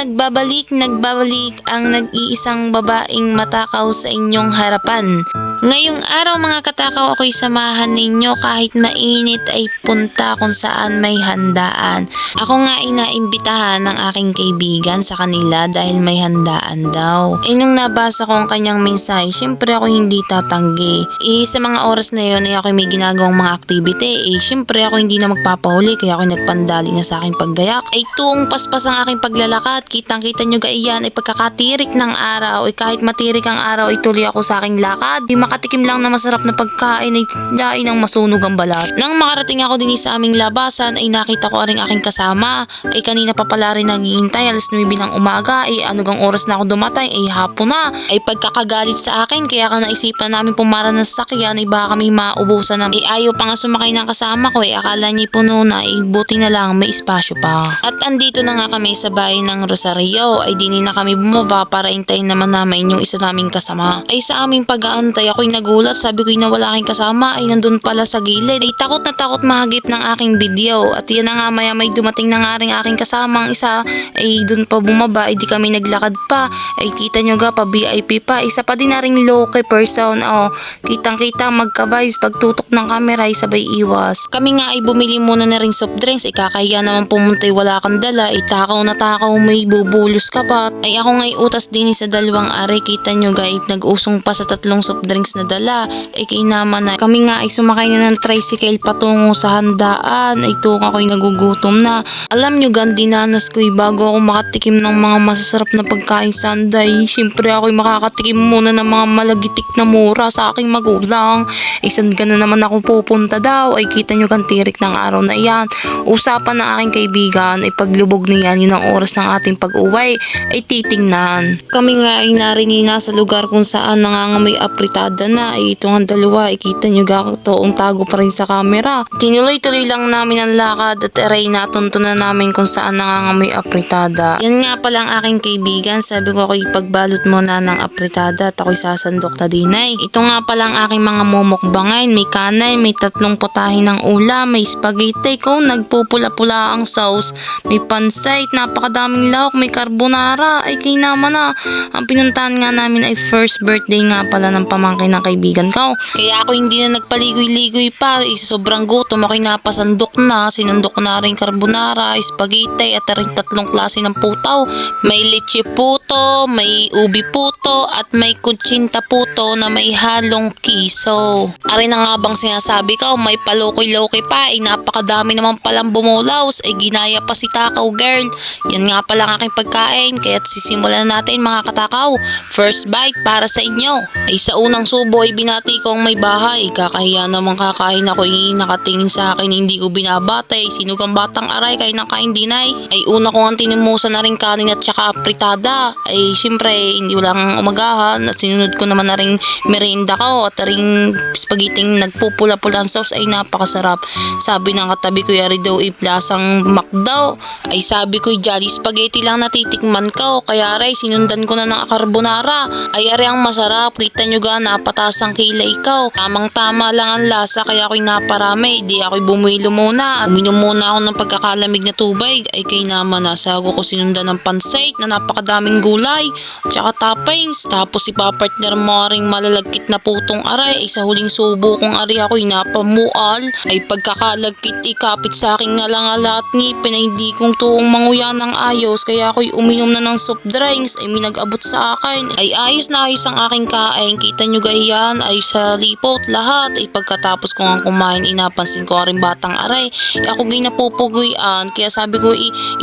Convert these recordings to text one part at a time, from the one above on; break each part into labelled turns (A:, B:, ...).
A: nagbabalik, nagbabalik ang nag-iisang babaeng matakaw sa inyong harapan. Ngayong araw mga katakaw ako'y samahan ninyo kahit mainit ay punta kung saan may handaan. Ako nga ay naimbitahan ng aking kaibigan sa kanila dahil may handaan daw. Eh nung nabasa ko ang kanyang mensahe, syempre ako hindi tatanggi. Eh sa mga oras na yon ay ako may ginagawang mga activity. Eh syempre ako hindi na magpapahuli kaya ako nagpandali na sa aking paggayak. Ay tuong paspas ang aking paglalakad, kitang kita nyo gaiyan ay pagkakatirik ng araw. Ay kahit matirik ang araw ay tuloy ako sa aking lakad. Di makatikim lang na masarap na pagkain ay dain ang masunog ang balat. Nang makarating ako din sa aming labasan ay nakita ko rin aking kasama. Ay kanina pa pala rin naghihintay alas 9 ng umaga ay ano gang oras na ako dumatay ay hapon na. Ay pagkakagalit sa akin kaya ka naisipan namin pumara ng sasakyan ay baka kami maubusan na. Ay ayaw pa nga sumakay ng kasama ko ay akala niya puno na ay buti na lang may espasyo pa. At andito na nga kami sa bahay ng Rosario ay dini na kami bumaba para hintayin naman namin yung isa naming kasama. Ay sa aming pag-aantay ako'y nagulat. Sabi ko'y nawala aking kasama ay nandun pala sa gilid. Ay takot na takot mahagip ng aking video. At yan na nga maya may dumating na nga rin aking kasama. Ang isa ay dun pa bumaba ay di kami naglakad pa. Ay kita nyo ga pa VIP pa. Isa pa din na ring low-key person oh. Kitang kita magka-vibes pagtutok ng camera ay sabay iwas. Kami nga ay bumili muna na ring soft drinks. Ay kakahiya naman pumunta ay wala kang dala. Ay takaw na takaw may bubulos ka pa. Ay ako nga ay utas din sa dalawang are kita nyo ay nag-usong pa sa tatlong soft drinks na dala. Ay kainaman na. Kami nga ay sumakay na ng tricycle patungo sa handaan. Ay tuwang ako'y nagugutom na. Alam nyo gan dinanas ko eh, bago ako makatikim ng mga masasarap na pagkain sa handay syempre ako'y makakatikim muna ng mga malagitik na mura sa aking magulang. Isan ka na naman ako pupunta daw? Ay kita nyo gan tirik ng araw na iyan. Usapan ng aking kaibigan. Ay paglubog niyan yun ang oras ng ating pag-uwi ay titingnan. Kami nga ay narinig na sa lugar kung saan nangangamoy apritada na. Ay itong ang dalawa ay kita nyo ga toong tago pa rin sa camera. Tinuloy-tuloy lang namin ang lakad at aray natuntunan namin kung saan nangangamoy apritada. Yan nga pala ang aking kaibigan. Sabi ko ako'y pagbalot muna ng apritada at ako'y sasandok na dinay ito nga pala ang aking mga mumukbangain may kanay may tatlong putahe ng ulam may spaghetti ko nagpupula-pula ang sauce. May pansay napakadaming lahok may carbonara. Ay kay na ang pinuntahan nga namin ay first birthday nga pala ng pamangkin ng kaibigan ko. Kaya ako hindi na nagpaligoy-ligoy pa. Eh, sobrang gutom. Ako'y napasandok na. Sinundok ko na rin carbonara spaghetti at rin tatlong klase ng putaw. May leche puto may ubi puto at may kutsinta puto na may halong kiso. Ari na nga bang sinasabi ko? May palokoy-lokoy pa. Ay napakadami naman palang bumulaws ay ginaya pa si Takaw girl. Yan nga pala ang aking pagkain kaya sisimulan na natin mga katakaw. First bite para sa inyo. Ay sa unang subo ay binati ko ang may bahay. Kakahiya naman kakain ako ay nakatingin sa akin hindi ko binabatay sinugang batang aray kay nakain dinay ay. Una ko ang tinimusan na rin kanin at saka apritada. Ay syempre hindi walang umagahan. At sinunod ko naman na rin merienda ko at ring spaghetti nagpupula-pula ang sauce. Ay napakasarap. Sabi ng katabi ko yari daw iplasang makdaw ay sabi ko jolly spaghetti lang natitikman ko kaya aray sinundan ko na ng carbonara. Ay ari ang masarap. Kita nyo ga napataas ang kilay ko tamang tama lang ang lasa kaya ako'y naparami. Di ako'y bumuilo muna. Uminom muna ako ng pagkakalamig na tubig. Ay kay naman nasago ko sinundan ng pansait na napakadaming gulay tsaka toppings. Tapos ipapartner mo ring malalagkit na putong aray. Ay sa huling subo kong ari ako'y napamual. Ay pagkakalagkit ikapit sa aking ngalangalat ngipin. Ay hindi kong tuong manguya ng ayos kaya ako'y uminom na ng soft drinks ay minag-abot sa akin. Ay ayos na ayos ang aking kain. Kita nyo gayan ay sa lipot lahat. Ay pagkatapos ko nga kumain inapansin ko rin batang aray. Ay ako gay napupuguyan. Kaya sabi ko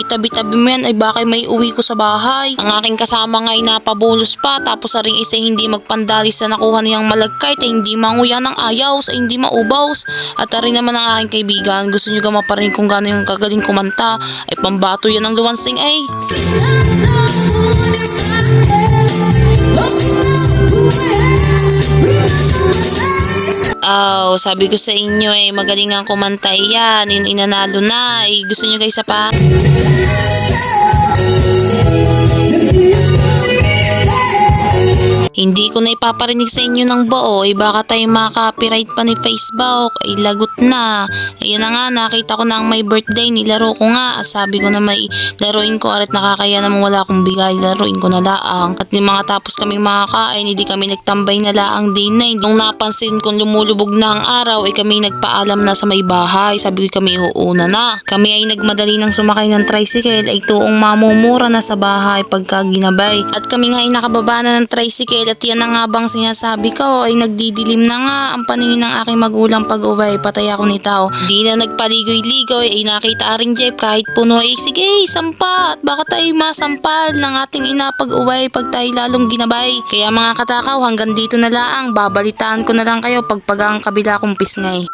A: itabi-tabi mo yan. Ay baka may uwi ko sa bahay. Ang aking kasama nga ay napabulos pa. Tapos sa ring isa hindi magpandali sa nakuha niyang malagkait ay hindi manguya ng ayaws ay hindi maubaws. At rin naman ang aking kaibigan. Gusto nyo ga maparinig kung gaano yung kagaling kumanta. Ay pambato yan ng luwansing ay Oh, sabi ko sa inyo eh, magaling ang kumanta yan. In inanalo na. Eh, gusto nyo guys sa pa? Hindi ko na ipaparinig sa inyo ng buo, eh baka tayo maka-copyright pa ni Facebook, ay lagot na. Ayun na nga, nakita ko na ang may birthday, nilaro ko nga. Sabi ko na may laruin ko, arit nakakaya naman wala akong bigay, laruin ko na laang. At yung mga tapos kaming makakain, hindi kami nagtambay na laang day na. Nung napansin kong lumulubog na ang araw, ay kami nagpaalam na sa may bahay. Sabi ko kami uuna na. Kami ay nagmadali ng sumakay ng tricycle, ay tuong mamumura na sa bahay pagka ginabay. At kami nga ay nakababa na ng tricycle at yan na nga bang sinasabi ko ay nagdidilim na nga ang paningin ng aking magulang pag uwi patay ako ni Tao. Di na nagpaligoy-ligoy ay nakita aring Jeep kahit puno ay sige sampa at baka tayo masampal ng ating ina pag uwi pag tayo lalong ginabay. Kaya mga katakaw hanggang dito na lang babalitaan ko na lang kayo pag pag ang kabila kong pisngay.